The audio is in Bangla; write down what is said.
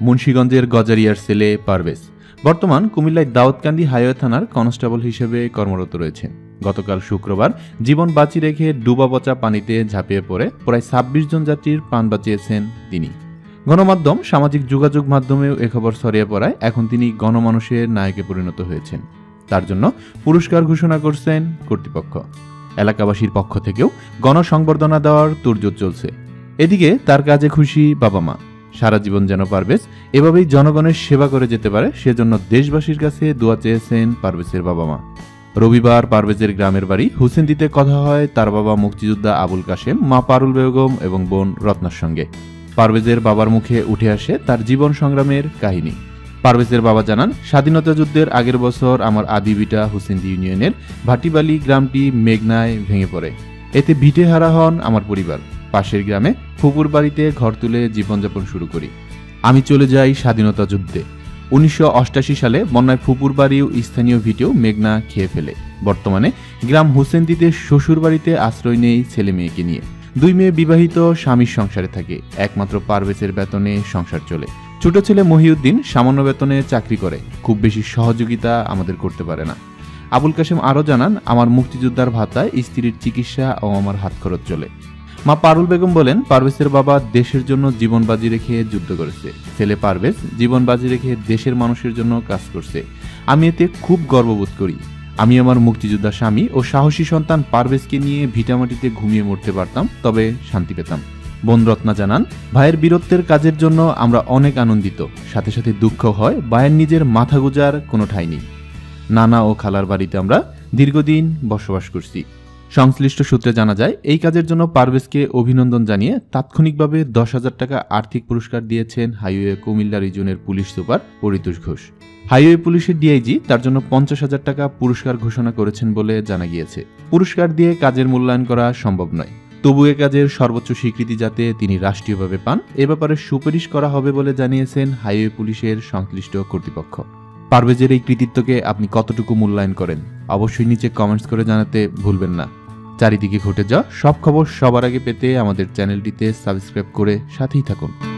মুন্সীগঞ্জের গজারিয়ার ছেলে পারভেজ। বর্তমান কুমিল্লায় দাউদকান্দি হাইওয়ে থানার কনস্টেবল হিসেবে কর্মরত রয়েছেন। গতকাল শুক্রবার জীবন বাঁচি রেখে ডুবা পচা পানিতে ঝাঁপিয়ে পড়ে প্রায় ছাব্বিশ জন যাত্রীর প্রাণ বাঁচিয়েছেন তিনি। গণমাধ্যম, সামাজিক যোগাযোগ মাধ্যমেও এ খবর ছড়িয়ে পড়ায় এখন তিনি গণমানুষের নায়কে পরিণত হয়েছেন। তার জন্য পুরস্কার ঘোষণা করছেন কর্তৃপক্ষ। এলাকাবাসীর পক্ষ থেকেও গণসংবর্ধনা দেওয়ার তোড়জোড় চলছে। এদিকে তার কাজে খুশি বাবা মা। সারা জীবন যেন পারভেজ এভাবেই জনগণের সেবা করে যেতে পারে, সেজন্য দেশবাসীর কাছে দোয়া চেয়েছেন পারভেজের বাবা মা। রবিবার পারভেজের গ্রামের বাড়ি হুসেনদিতে কথা হয় তার বাবা মুক্তিযোদ্ধা আবুল কাশেম, মা পারুল বেগম এবং বোন রত্নার সঙ্গে। পারভেজের বাবার মুখে উঠে আসে তার জীবন সংগ্রামের কাহিনী। পারভেজের বাবা জানান, স্বাধীনতা যুদ্ধের আগের বছর আমার আদি আদিবিটা হুসেন্দি ইউনিয়নের ভাটিবালি গ্রামটি মেঘনায় ভেঙে পড়ে। এতে ভিটে হারা হন আমার পরিবার। পাশের গ্রামে ফুপুর বাড়িতে ঘর তুলে জীবনযাপন শুরু করি। আমি চলে যাই স্বাধীনতা যুদ্ধে। উনিশশো সালে বন্যায় ফুপুর বাড়ি ও স্থানীয় ভিটেও মেঘনা খেয়ে ফেলে। বর্তমানে গ্রাম হোসেনদিতে শ্বশুর বাড়িতে আশ্রয় নেই ছেলে মেয়েকে নিয়ে। দুই মেয়ে বিবাহিত, স্বামীর সংসারে থাকে। একমাত্র পারভেজের বেতনে সংসার চলে। ছোট ছেলে মহিউদ্দিন সামান্য বেতনে চাকরি করে। খুব বেশি সহযোগিতা আমাদের করতে পারে না। আবুল কাশেম আরও জানান, আমার মুক্তিযোদ্ধার ভাতায় স্ত্রীর চিকিৎসা ও আমার হাত খরচ চলে। মা পারুল বেগম বলেন, পারভেজের বাবা দেশের জন্য জীবন বাজি রেখে যুদ্ধ করেছে। ছেলে পারভেজ জীবন বাজি রেখে দেশের মানুষের জন্য কাজ করছে। আমি এতে খুব গর্ববোধ করি। আমি আমার মুক্তিযোদ্ধা স্বামী ও সাহসী সন্তান পারভেজকে নিয়ে ভিটামাটিতে ঘুমিয়ে মরতে পারতাম, তবে শান্তি পেতাম। বোন রত্না জানান, ভাইয়ের বীরত্বের কাজের জন্য আমরা অনেক আনন্দিত। সাথে সাথে দুঃখ হয়, ভাইয়ের নিজের মাথা গুজার কোনো ঠাঁই নেই। নানা ও খালার বাড়িতে আমরা দীর্ঘদিন বসবাস করছি। সংশ্লিষ্ট সূত্রে জানা যায়, এই কাজের জন্য পারভেজকে অভিনন্দন জানিয়ে তাৎক্ষণিকভাবে দশ হাজার টাকা আর্থিক পুরস্কার দিয়েছেন highway Comilla রিজনের police super Paritosh Ghosh. Highway পুলিশের ডিআইজি তার জন্য পঞ্চাশ হাজার টাকা পুরস্কার ঘোষণা করেছেন বলে জানা গিয়েছে। পুরস্কার দিয়ে কাজের মূল্যায়ন করা সম্ভব নয়। তবু এ কাজের সর্বোচ্চ স্বীকৃতি যাতে তিনি রাষ্ট্রীয়ভাবে পান, এ ব্যাপারে সুপারিশ করা হবে বলে জানিয়েছেন হাইওয়ে পুলিশের সংশ্লিষ্ট কর্তৃপক্ষ। পারভেজের এই কৃতিত্বকে আপনি কতটুকু মূল্যায়ন করেন, অবশ্যই নিচে কমেন্টস করে জানাতে ভুলবেন না। চারিদিকে ঘটে যাওয়া সব খবর সবার আগে পেতে আমাদের চ্যানেলটিতে সাবস্ক্রাইব করে সাথেই থাকুন।